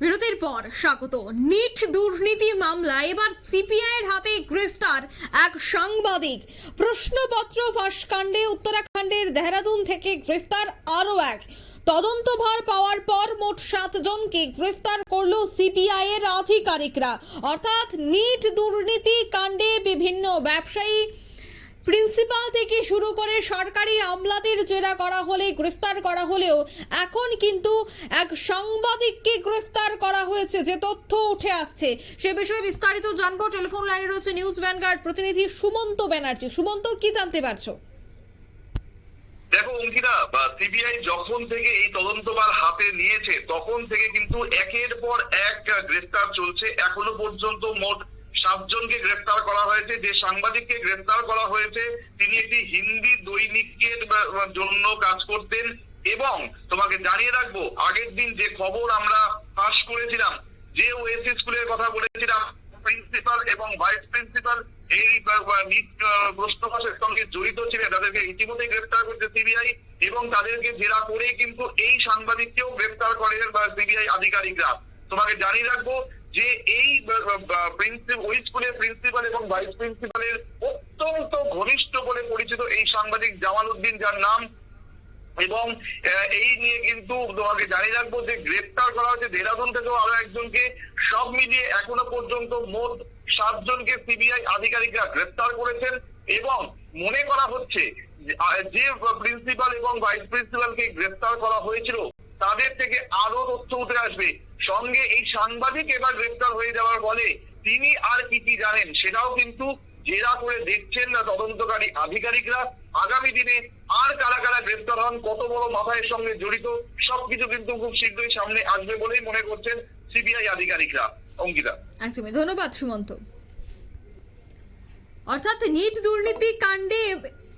বিরতির পর স্বাগত। নিট দুর্নীতি মামলা, এবার সিপিআই এর হাতে গ্রেফতার এক সাংবাদিক। প্রশ্নপত্র ফাঁস কাণ্ডে উত্তরাখণ্ডের দেহরাদুন থেকে গ্রেফতার আরও এক। তদন্তভার পাওয়ার পর মোট সাতজনকে গ্রেফতার করল সিপিআই এর আধিকারিকরা। অর্থাৎ নিট দুর্নীতি কাণ্ডে বিভিন্ন ব্যবসায়ী প্রিন্সিপাল থেকে শুরু করে সরকারি আমলাদের জেরা করা হলে, গ্রেফতার করা হলেও এখন কিন্তু এক সাংবাদিককে গ্রেফতার করা হয়েছে, যে তথ্য উঠে আসছে। সে বিষয়ে বিস্তারিত জানব। টেলিফোন লাইনে রয়েছে নিউজ ভ্যানগার্ড প্রতিনিধি সুমন্ত ব্যানার্জি। সুমন্ত, কি জানতে পারছ? দেখো, অঙ্কিতা সিবিআই যখন থেকে এই তদন্তভার হাতে নিয়েছে, তখন থেকে কিন্তু একের পর এক গ্রেফতার চলছে। এখনও পর্যন্ত মোট সাতজনকে গ্রেফতার করা হয়েছে, যে সাংবাদিককে গ্রেফতার করা হয়েছে, তিনি একটি হিন্দি দৈনিকের জন্য কাজ করতেন এবং তোমাকে জানিয়ে রাখব, আগের দিন যে খবর আমরা ফাঁস করেছিলাম, যে ওএসি স্কুলের কথা বলেছিলাম, প্রিন্সিপাল এবং ভাইস প্রিন্সিপাল এই নিট প্রশ্নপাশের সঙ্গে জড়িত ছিলেন, তাদেরকে ইতিমধ্যে গ্রেফতার করছে সিবিআই এবং তাদেরকে জেরা করে কিন্তু এই সাংবাদিককেও গ্রেফতার করে সিবিআই আধিকারিকরা। তোমাকে জানিয়ে রাখব যে এই ওই স্কুলের প্রিন্সিপাল এবং ভাইস প্রিন্সিপালের অত্যন্ত ঘনিষ্ঠ বলে পরিচিত এই সাংবাদিক জামাল উদ্দিন, যার নাম। এবং এই নিয়ে কিন্তু তোমাকে জানিয়ে রাখব যে গ্রেপ্তার করা হয়েছে দেহরাদুন থেকেও আরও একজনকে। সব মিলিয়ে এখনও পর্যন্ত মোট সাতজনকে সিবিআই আধিকারিকরা গ্রেপ্তার করেছেন এবং মনে করা হচ্ছে যে প্রিন্সিপাল এবং ভাইস প্রিন্সিপালকে গ্রেপ্তার করা হয়েছিল, তাদের থেকে আরও তথ্য উঠে আসবে। সঙ্গে এই সাংবাদিক এবার গ্রেপ্তার হয়ে যাওয়ার ফলে তিনি আর কি কি জানেন সেটাও কিন্তু জেরা করে দেখছেন না তদন্তকারী আধিকারিকরা। আগামী দিনে আর কারা কারা গ্রেপ্তার হন, কত বড় মাথায়ের সঙ্গে জড়িত, সবকিছু কিন্তু খুব শীঘ্রই সামনে আসবে বলেই মনে করছেন সিবিআই আধিকারিকরা। অঙ্কিতা। একদমই, ধন্যবাদ সুমন্ত। অর্থাৎ নিট দুর্নীতি কাণ্ডে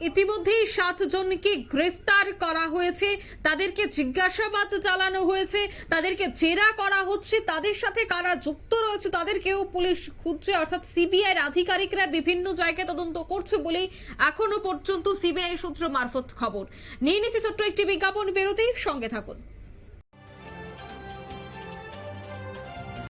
ইতিমধ্যেই সাতজনকে গ্রেফতার করা হয়েছে, তাদেরকে জিজ্ঞাসাবাদ চালানো হয়েছে, তাদেরকে জেরা করা হচ্ছে, তাদের সাথে কারা যুক্ত রয়েছে তাদেরকেও পুলিশ খুঁজছে, অর্থাৎ সিবিআই এর আধিকারিকরা বিভিন্ন জায়গায় তদন্ত করছে বলেই এখনও পর্যন্ত সিবিআই সূত্র মারফত খবর। নিয়ে নিচ্ছে ছোট্ট একটি বিজ্ঞাপন বেরোতেই সঙ্গে থাকুন।